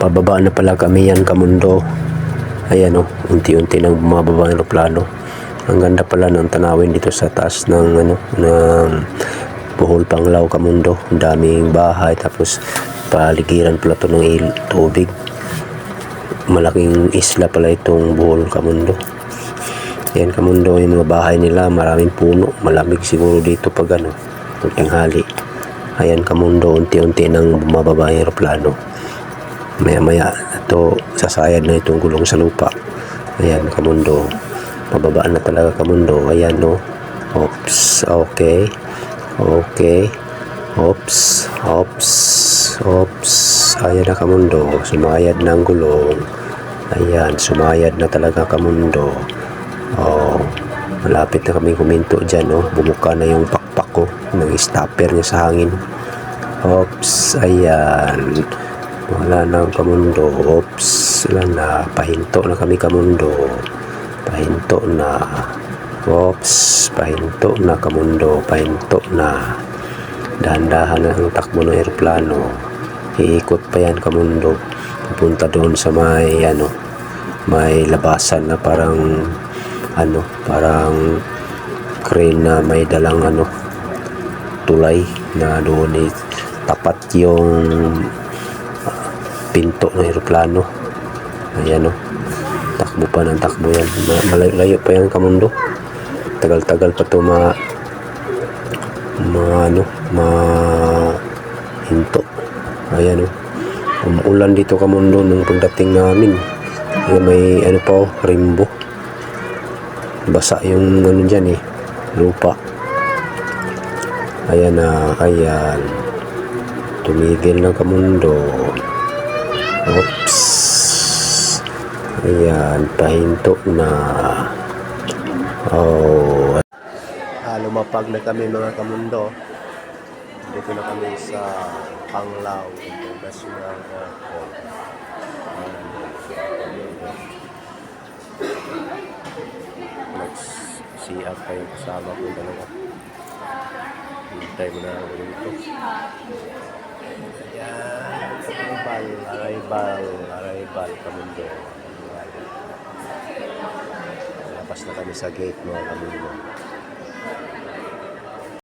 Pababa na pala kami yan kamundo. Ayan o, unti-unti nang bumababa ang aeroplano. Ang ganda pala ng tanawin dito sa taas ng ano ng Bohol Panglao Kamundo. Ang daming bahay tapos paligiran pala to ng tubig. Malaking isla pala itong Bohol Kamundo. Yan Kamundo yung mga bahay nila, maraming puno, malamig siguro dito pag ano, pag tanghali. Ayan Kamundo, unti-unti nang bumababa ang aeroplano. Maya-maya, ito, sasayad na itong gulong sa lupa. Ayan, kamundo. Pababa na talaga kamundo. Ayan, no. Oops. Okay. Okay. Oops. Oops. Oops. Ayan na kamundo. Sumayad na ang gulong. Ayan, sumayad na talaga kamundo. Oh, malapit na kami kuminto dyan, no. Bumuka na yung pakpak ko ng stopper niya sa hangin. Oops, ayan. Wala ang kamundo. Oops, wala na. Pahinto na kami kamundo. Pahinto na. Oops, pahinto na kamundo. Pahinto na. Dahan-dahan ang takbo ng aeroplano. Iikot pa yan kamundo. Pupunta doon sa may ano, may labasan na parang ano, parang crane na may dalang ano, tulay na doon tapat yung pinto ng aeroplano. Ayan o. Takbo pa ng takbo yan. Ma- Malayo pa yan kamundo. Tagal-tagal pa to ma ma ano ma hinto. Ayan o. Umuulan dito kamundo nung pagdating namin. Ayan, may ano pa o, rainbow. Basa yung ano dyan eh. Lupa. Ayan na, ayan. Tumigil ng kamundo. Oops. Ayan, pahinto na. Oh. Ah, lumapag na kami mga kamundo. Dito na kami sa Panglao International Airport. Nag-CR pa yung kasama ko dalawa. Hintay mo na ako dito. Ayan, arrival, arrival, arrival, kamundo. Labas na kami sa gate mga kamundo.